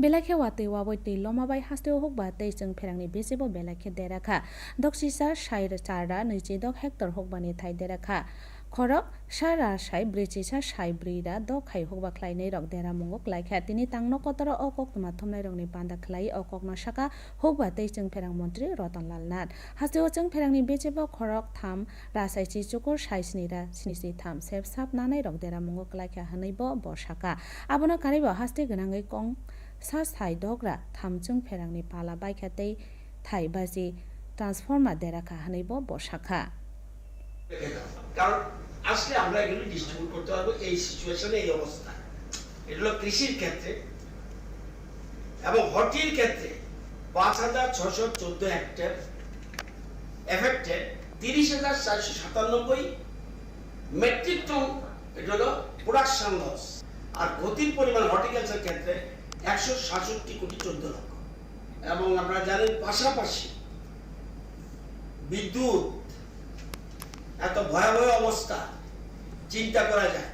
বেলাখে ওয়াতে ওয়াবই তৈ লমাবাই হাস্তেও হোক বা তৈ চং ফেরাংনি বেসেবো বেলাখে দেরাখা দকসিসা সাইর চারা নৈচে দক হেক্টর হোক বানি থাই দেরাখা খরক সারা সাই ব্রেচিসা সাই ব্রিরা দ খাই হোক বা খ্লাইনাই রক দেরা মঙ্গ ক্লাই খায় তিনি তাংন কতর অকক তোমার থমলাই রংনি পান্ডা খ্লাই অকক না শাখা হোক বা তৈ চং ফেরাং মন্ত্রী রতনলাল নাথ। হাস্তে ও চং ফেরাংনি বেচেব খরক থাম রাসাই চি চুকুর সাই রা স্নিসি থাম সেব সাপ নানাই রক দেরা মঙ্গ ক্লাই লাই খায় বর সাকা আবনা কারিব হাস্তে গনাঙ্গই কং सा साइ दग्रा थामजों फेरांनि पाला बाइखातै थाइ बाजि ट्रान्सफर्मार देराखा हनैबो बसाखा কারণ আসলে আমরা এগুলো ডিস্ট্রিবিউট করতে পারবো এই সিচুয়েশনে এই অবস্থা এটা হলো কৃষির ক্ষেত্রে এবং হটির ক্ষেত্রে পাঁচ হাজার ছশো চোদ্দ হেক্টর এফেক্টেড তিরিশ হাজার চারশো সাতানব্বই মেট্রিক টন এটা হলো প্রোডাকশন লস আর ক্ষতির পরিমাণ হর্টিকালচার ক্ষেত্রে একশো সাতষট্টি কোটি চোদ্দ লক্ষ। এবং আপনারা জানেন পাশাপাশি বিদ্যুৎ, এত ভয়াবহ অবস্থা, চিন্তা করা যায়